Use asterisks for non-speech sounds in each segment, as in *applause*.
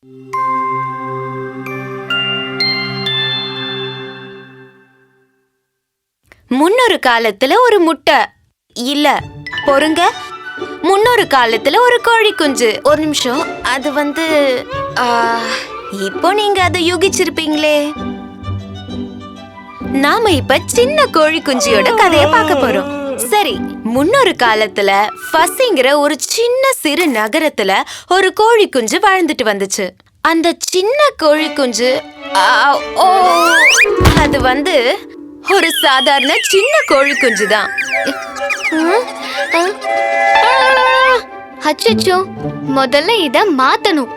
முன்னொரு காலத்துல ஒரு முட்டை. இல்ல பொறுங்க. முன்னொரு காலத்துல ஒரு கோழி குஞ்சு. ஒரு நிமிஷம். அது வந்து இப்போ நீங்க அதை யூகிச்சிருப்பீங்களே. நாம இப்ப சின்ன கோழி குஞ்சியோட கதையை பார்க்க போறோம். சரி முன்னொரு காலத்துல ஃபஸ்ஸிங்கிற ஒரு சின்ன சிறு நகரத்துல ஒரு கோழி குஞ்சு வாழ்ந்துட்டு வந்துச்சு. அந்த சின்ன கோழி குஞ்சு ஓ அது வந்து ஒரு சாதாரண சின்ன கோழி குஞ்சு தான் அச்சோ முதல்ல இத மாத்தணும்.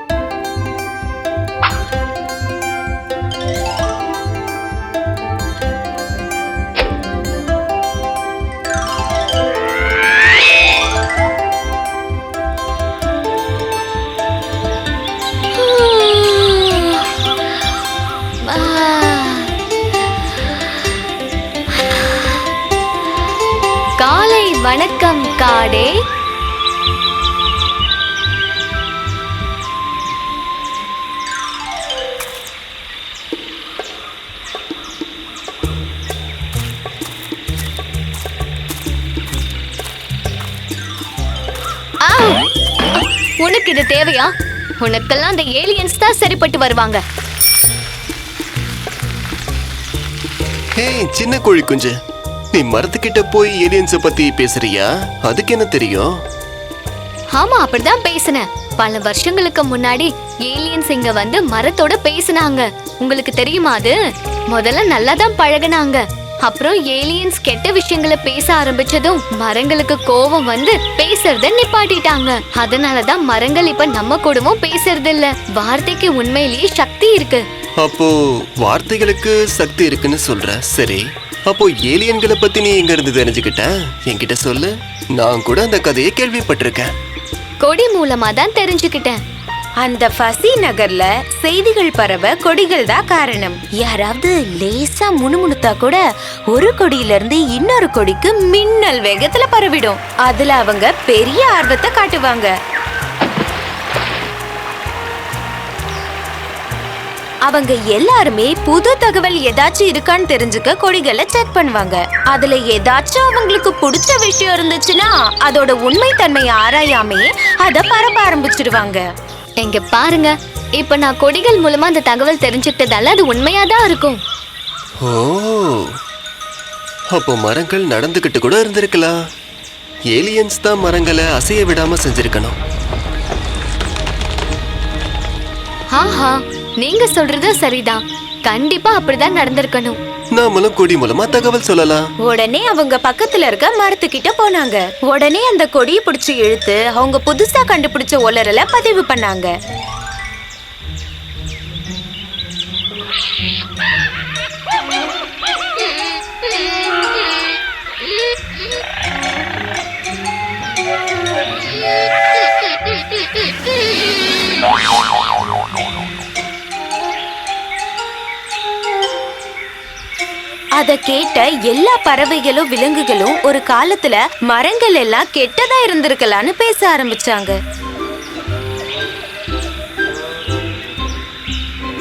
வணக்கம் காடே. உனக்கு இது தேவையா? உனக்கெல்லாம் அந்த ஏலியன்ஸ் தான் சரிப்பட்டு வருவாங்க. ஹே சின்ன கோழி குஞ்சு. நீ மரத்துக்கிட்ட போய் ஏலியன்ஸ பத்தி பேசுறியா? அதுக்கு என்ன தெரியும்? ஆமா அப்படிதான் பேசினேன். பல வருஷங்களுக்கு முன்னாடி ஏலியன்ஸ் இங்க வந்து மரத்தோட பேசினாங்க. உங்களுக்கு தெரியுமா அது? முதல்ல நல்லா தான் பழகுனாங்க. அப்புறம் ஏலியன்ஸ் கெட்ட விஷயங்களை பேச ஆரம்பிச்சதும் மரங்களுக்கு கோபம் வந்து பேசுறத நிப்பாட்டிட்டாங்க. அதனாலதான் மரங்கள் இப்ப நம்ம கூடவும் பேசுறது இல்ல வார்த்தைக்கு உண்மையிலேயே சக்தி இருக்கு. அப்போ வார்த்தைகளுக்கு சக்தி இருக்குன்னு சொல்ற சரி? அப்போ ஏலியன்களை பத்தி நீ எங்க இருந்து தெரிஞ்சுக்கிட்ட? என்கிட்ட சொல்லு. நான் கூட அந்த கதையை கேள்விப்பட்டிருக்கேன். கொடி மூலமா தான் தெரிஞ்சுக்கிட்டேன். அந்த ஃபசி நகர்ல செய்திகள் பரவ கொடிகள் தான் காரணம். யாராவது லேசா முணுமுணுத்தா கூட ஒரு கொடியில இருந்து இன்னொரு கொடிக்கு மின்னல் வேகத்துல பரவிடும். அதுல அவங்க பெரிய ஆர்வத்தை காட்டுவாங்க. அவங்க எல்லாருமே புது தகவல் ஏதாச்சும் இருக்கான்னு தெரிஞ்சுக்க கொடிகளை செக் பண்ணுவாங்க. அதுல ஏதாச்சும் அவங்களுக்கு பிடிச்ச விஷயம் இருந்துச்சுன்னா அதோட உண்மைத்தன்மையை ஆராயாமே அத பரப்ப ஆரம்பிச்சிடுவாங்க. இங்க பாருங்க இப்ப நான் கொடிகள் மூலமா அந்த தகவல் தெரிஞ்சுக்கிட்டதால அது உண்மையா தான் இருக்கும். ஓ அப்போ மரங்கள் நடந்துகிட்டு கூட இருந்திருக்கலாம். ஏலியன்ஸ் தான் மரங்களை அசைய விடாம செஞ்சிருக்கணும். ஆஹா நீங்க சொல்றது சரிதான். கண்டிப்பா அப்படிதான் நடந்திருக்கணும். நாமளும் கொடி மூலமா தகவல் சொல்லலாம். உடனே அவங்க பக்கத்துல இருக்க மரத்துக்கிட்ட போனாங்க. உடனே அந்த கொடியை பிடிச்சு இழுத்து அவங்க புதுசா கண்டுபிடிச்ச ஒலரல பதிவு பண்ணாங்க. *laughs* அத கேட்ட எல்லா பறவைகளும் விலங்குகளும் ஒரு காலத்துல மரங்கள் எல்லாம் கெட்டதா இருந்திருக்கலாம்னு பேச ஆரம்பிச்சாங்க.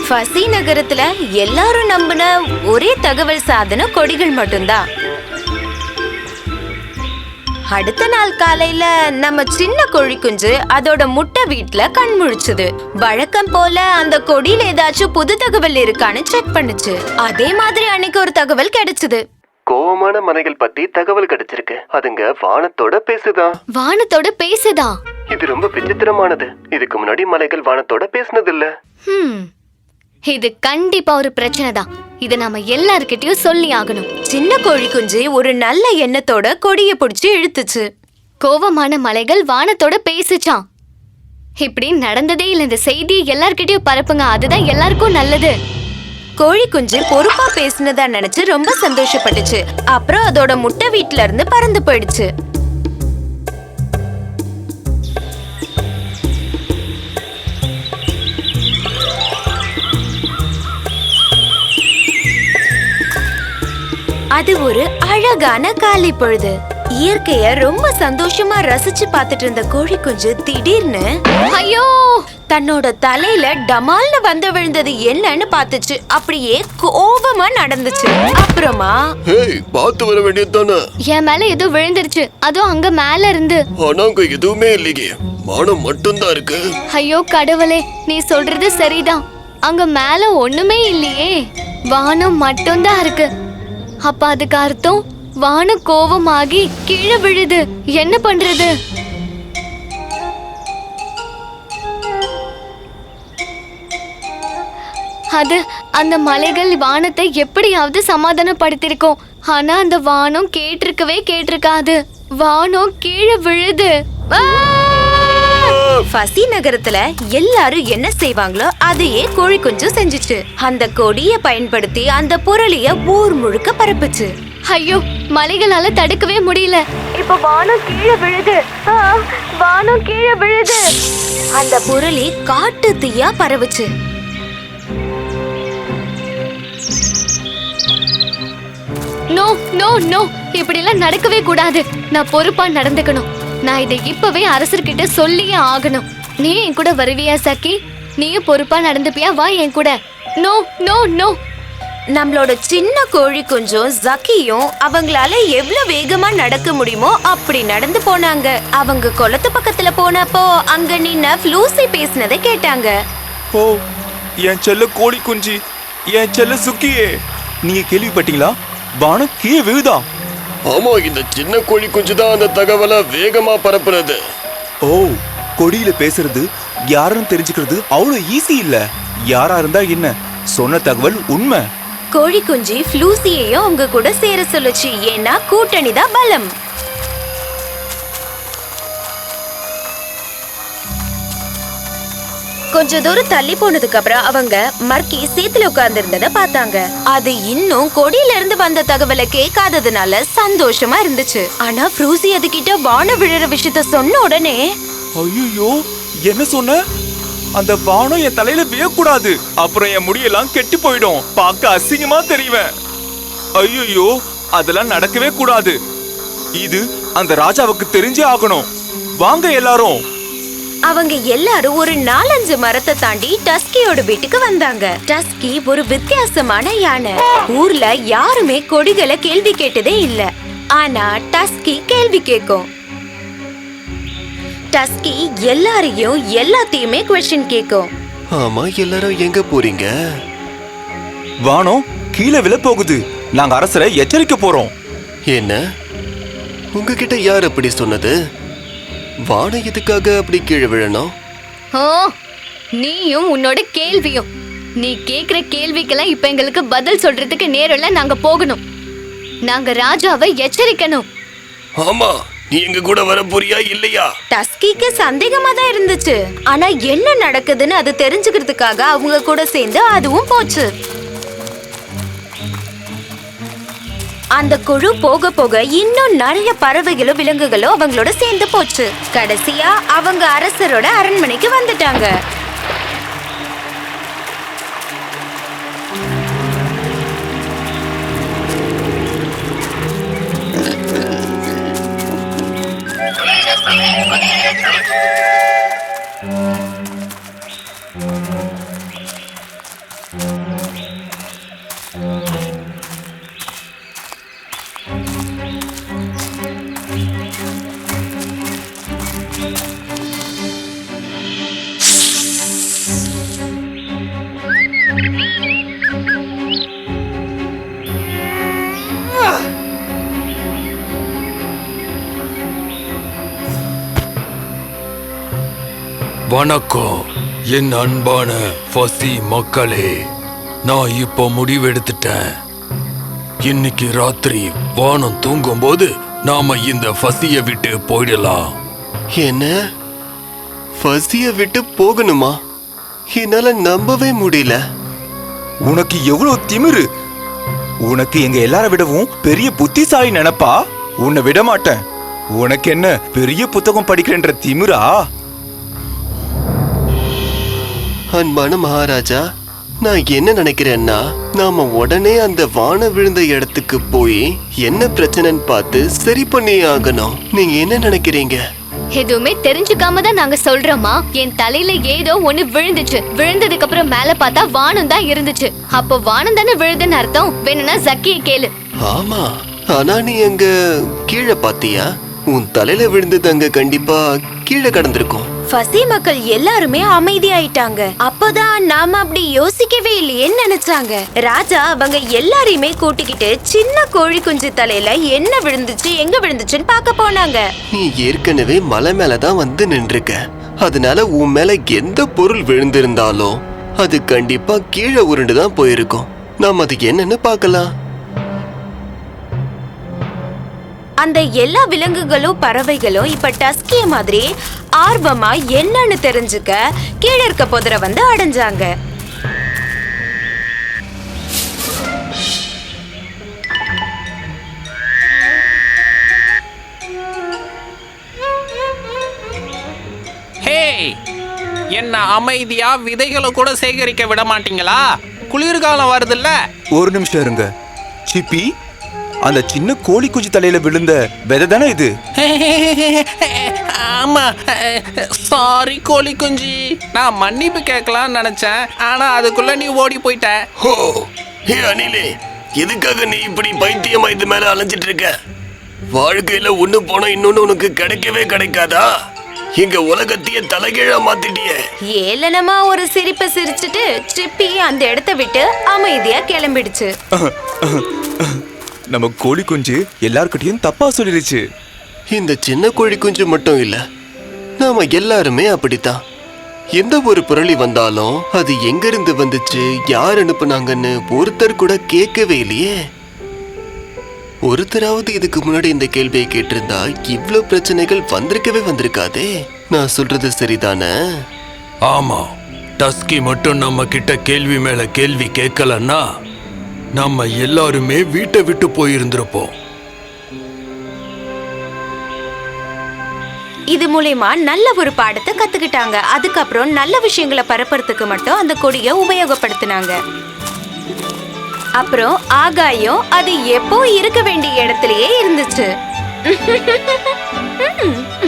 ஃபசி நகரத்துல எல்லாரும் நம்பின ஒரே தகவல் சாதனம் கொடிகள் மட்டும்தான். அடுத்த நாள் காலையில நம்ம சின்ன கோழி குஞ்சு அதோட முட்டை வீட்ல கண் முழிச்சுது. வழக்கம் போல அந்த கொடியில ஏதாச்சும் புது தகவல் இருக்கான்னு செக் பண்ணுச்சு. அதே மாதிரி அன்னைக்கு ஒரு தகவல் கிடைச்சது. கோவமான மலைகள் பத்தி தகவல் கிடைச்சிருக்கு. அதுங்க வானத்தோட பேசுதா? வானத்தோட பேசுதா? இது ரொம்ப விசித்திரமானது. இதுக்கு முன்னாடி மலைகள் வானத்தோட பேசினது இல்ல இது கண்டிப்பா ஒரு பிரச்சனை தான். இத நாம எல்லார்கிட்டயும் சொல்லி ஆகணும். சின்ன கோழி குஞ்சு ஒரு நல்ல எண்ணத்தோட கொடிய பிடிச்சு இழுத்துச்சு. கோவமான மலைகள் வானத்தோட பேசுச்சான் இப்படி நடந்ததே இல்ல. இந்த செய்தியை எல்லார்கிட்டயும் பரப்புங்க. அதுதான் எல்லாருக்கும் நல்லது. கோழி குஞ்சு பொறுப்பா பேசினதா நினைச்சு ரொம்ப சந்தோஷப்பட்டுச்சு. அப்புறம் அதோட முட்டை வீட்ல இருந்து பறந்து போயிடுச்சு. அது ஒரு அழகான காலை பொழுது. இயற்கைய ரொம்ப சந்தோஷமா ரசிச்சு பார்த்துட்டு இருந்த கோழி குஞ்சு திடீர்னு ஐயோ தன்னோட தலையில டமால்னு வந்து விழுந்தது என்னன்னு பார்த்துச்சு. அப்படியே கோபமா நடந்துச்சு. அப்புறமா ஹேய் பார்த்து வர வேண்டியதுதானே? என் மேல ஏதோ விழுந்துருச்சு. அதுவும் அங்க மேல இருந்து. ஆனா அங்க எதுவுமே இல்லையே வானம் மட்டும்தான் இருக்கு. ஐயோ கடவுளே நீ சொல்றது சரிதான். அங்க மேல ஒண்ணுமே இல்லையே. வானம் மட்டும்தான் இருக்கு. அப்ப அதுக்கு அர்த்தம் வானம் கோவமாகி கீழே விழுது. என்ன பண்றது? அது அந்த மலைகள் வானத்தை எப்படியாவது சமாதானப்படுத்திருக்கோம். ஆனா அந்த வானம் கேட்டிருக்கவே கேட்டிருக்காது. வானம் கீழே விழுது. ஆ! ஃபசி நகரத்துல எல்லாரும் என்ன செய்வாங்களோ அதையே கோழி குஞ்சும் செஞ்சுச்சு. அந்த கொடிய பயன்படுத்தி அந்த புரளிய ஊர் முழுக்க பரப்புச்சு. ஐயோ மலைகளால தடுக்கவே முடியல. இப்ப வானம் கீழே விழுது. ஆ, வானம் கீழே விழுது. அந்த புரளி காட்டு தீயா பரவுச்சு. நோ நோ நோ இப்படி எல்லாம் நடக்கவே கூடாது. நான் பொறுப்பா நடந்துக்கணும். நான் இதை இப்பவே அரசர்கிட்ட சொல்லியே ஆகணும். நீ என் கூட வருவியா சக்கி நீயும் பொறுப்பா நடந்துப்பியா? வா என் கூட. No no no. நம்மளோட சின்ன கோழி குஞ்சும் ஜக்கியும் அவங்களால எவ்வளவு வேகமா நடக்க முடியுமோ அப்படி நடந்து போனாங்க. அவங்க குளத்து பக்கத்துல போனப்போ அங்க நின்ன ஃப்ளூசி பேசினதை கேட்டாங்க. ஓ என் செல்ல கோழி குஞ்சு என் செல்ல சுக்கியே. நீங்க கேள்விப்பட்டீங்களா? வானம் கீழே விழுதா? ஆமா இந்த சின்ன கோழி குஞ்சு தான் அந்த தகவலை வேகமா பரப்புறது. ஓ கொடியில பேசுறது யாருன்னு தெரிஞ்சுக்கிறது அவ்வளவு ஈஸி இல்ல. யாரா இருந்தா என்ன? சொன்ன தகவல் உண்மை. கோழி குஞ்சு ஃப்ளூசியையும் அவங்க கூட சேர சொல்லுச்சு. ஏன்னா கூட்டணி தான் பலம். கொஞ்ச தூரம் தள்ளி போனதுக்கு அப்புறம் அவங்க மர்க்கி சேத்துல உட்கார்ந்து இருந்தத பார்த்தாங்க. அது இன்னும் கொடியில இருந்து வந்த தகவலை கேட்காததுனால சந்தோஷமா இருந்துச்சு. ஆனா ஃப்ரூசி அது கிட்ட வான விழுற விஷயத்த சொன்ன உடனே ஐயோ என்ன சொன்ன? அந்த வானம் என் தலையில வியக்கூடாது அப்புறம் என் முடியெல்லாம் கெட்டு போயிடும். பார்க்க அசிங்கமா தெரிவேன் ஐயோ அதெல்லாம் நடக்கவே கூடாது. இது அந்த ராஜாவுக்கு தெரிஞ்சே ஆகணும். வாங்க எல்லாரும். அவங்க எல்லாரும் ஒரு நாலஞ்சு மரத்தை தாண்டி டஸ்கியோட வீட்டுக்கு வந்தாங்க. டஸ்கி ஒரு வித்தியாசமான யானை. ஊர்ல யாருமே கொடிகளை கேள்வி கேட்டதே இல்ல. ஆனா டஸ்கி கேள்வி கேட்கும் டஸ்கி எல்லாரையும் எல்லாத்தையுமே கொஸ்டின் கேட்கும் ஆமா எல்லாரும் எங்க போறீங்க? வானம் கீழே விழ போகுது. நாங்க அரசரை எச்சரிக்க போறோம். என்ன? உங்ககிட்ட யார் அப்படி சொன்னது? வானம் எதுக்காக அப்படி கீழே விழணும்? ஓ நீயும் உன்னோட கேள்வியும். நீ கேக்குற கேள்விக்கெல்லாம் இப்ப எங்களுக்கு பதில் சொல்றதுக்கு நேரம்ல நாங்க போகணும். நாங்க ராஜாவை எச்சரிக்கணும். ஆமா நீ எங்க கூட வர போறியா இல்லையா? டஸ்கிக்கு சந்தேகமா தான் இருந்துச்சு. ஆனா என்ன நடக்குதுன்னு அது தெரிஞ்சுக்கிறதுக்காக அவங்க கூட சேர்ந்து அதுவும் போச்சு. அந்த குழு போக போக இன்னும் நிறைய பறவைகளும் விலங்குகளும் அவங்களோட சேர்ந்து போச்சு. கடைசியா அவங்க அரசரோட அரண்மனைக்கு வந்துட்டாங்க. வணக்கம். என் அன்பான ஃபசி மக்களே நான் இப்போ முடிவெடுத்துட்டேன். இன்னைக்கு ராத்திரி வானம் தூங்கும்போது நாம இந்த ஃபசிய விட்டு போயிடலாம். என்ன? ஃபசிய விட்டு போகணுமா? என்னால நம்பவே முடியல. உனக்கு எவ்வளவு திமிரு? உனக்கு எங்க எல்லார விடவும் பெரிய புத்திசாலி நினைப்பா? உன்னை விட மாட்டேன் உனக்கு என்ன பெரிய புத்தகம் படிக்கிறேன்ற திமிரா? அன்பான மகாராஜா நான் என்ன நினைக்கிறேன்னா நாம உடனே அந்த வான விழுந்த இடத்துக்கு போய் என்ன பிரச்சனைன்னு பார்த்து சரி பண்ணி ஆகணும். நீங்க என்ன நினைக்கிறீங்க? எதுவுமே தெரிஞ்சுக்காம தான் நாங்க சொல்றோமா? என் தலையில ஏதோ ஒண்ணு விழுந்துச்சு. விழுந்ததுக்கு அப்புறம் மேல பார்த்தா வானம் தான் இருந்துச்சு. அப்போ வானம் தானே விழுதுன்னு அர்த்தம்? வேணும்னா ஜக்கிய கேளு. ஆமா. ஆனா நீ அங்க கீழே பாத்தியா? உன் தலையில விழுந்தது அங்க கண்டிப்பா கீழே கடந்திருக்கும். ஃபசி மக்கள் எல்லாருமே அமைதியாயிட்டாங்க. அப்பதான் நாம அப்படி யோசிக்கவே இல்லையேன்னு நினைச்சாங்க. ராஜா அவங்க எல்லாரையுமே கூட்டிக்கிட்டு சின்ன கோழி குஞ்சு தலையில என்ன விழுந்துச்சு எங்க விழுந்துச்சுன்னு பார்க்க போனாங்க. நீ ஏற்கனவே மலை மேலதான் வந்து நின்றுக்க அதனால உன் மேல எந்த பொருள் விழுந்திருந்தாலும் அது கண்டிப்பா கீழே உருண்டு தான் போயிருக்கும். நாம் அது என்னன்னு பார்க்கலாம். அந்த எல்லா விலங்குகளும் பறவைகளும் இப்ப டஸ்கிய மாதிரி ஆர்வமா என்னன்னு தெரிஞ்சுக்க கீழே இருக்க புதரை வந்து அடைஞ்சாங்க. என்ன அமைதியா விதைகளை கூட சேகரிக்க விட மாட்டீங்களா? குளிர்காலம் வருதுல்ல? ஒரு நிமிஷம் இருங்க. சிப்பி அந்த சின்ன கோழி குஞ்சு தலையில விழுந்த விதை தானே இது? ஆமா சாரி கோழி குஞ்சு. நான் மன்னிப்பு கேட்கலாம்னு நினைச்சேன். ஆனா அதுக்குள்ள நீ ஓடி போயிட்ட. ஹோ ஏ அனிலே எதுக்காக நீ இப்படி பைத்தியமா இது மேல அலைஞ்சிட்டு இருக்க? வாழ்க்கையில ஒண்ணு போனா இன்னொன்னு உனக்கு கிடைக்கவே கிடைக்காதா? எங்க உலகத்தையே தலைகீழா மாத்திட்டியே. ஏளனமா ஒரு சிரிப்பை சிரிச்சுட்டு சிப்பி அந்த இடத்த விட்டு அமைதியா கிளம்பிடுச்சு. நம்ம கோழி குஞ்சு எல்லார்கிட்டயும் தப்பா சொல்லிருச்சு. இந்த சின்ன கோழி குஞ்சு மட்டும் இல்ல நாம எல்லாருமே அப்படித்தான். எந்த ஒரு புரளி வந்தாலும் அது எங்கிருந்து வந்துச்சு யார் அனுப்புனாங்கன்னு ஒருத்தர் கூட கேட்கவே இல்லையே. ஒருத்தராவது இதுக்கு முன்னாடி இந்த கேள்வியை கேட்டிருந்தா இவ்ளோ பிரச்சனைகள் வந்திருக்கவே வந்திருக்காதே. நான் சொல்றது சரிதானே? ஆமா டஸ்கி மட்டும் நம்ம கிட்ட கேள்வி மேல கேள்வி கேட்கலன்னா நம்ம எல்லாருமே வீட்டை விட்டு போயிருந்திருப்போம். இது மூலயமா நல்ல ஒரு பாடத்தை கத்துக்கிட்டாங்க. அதுக்கப்புறம் நல்ல விஷயங்களை பரப்புறதுக்கு மட்டும் அந்த கொடியை உபயோகப்படுத்தினாங்க. அப்புறம் ஆகாயம் அது எப்போ இருக்க வேண்டிய இடத்துலயே இருந்துச்சு. *laughs*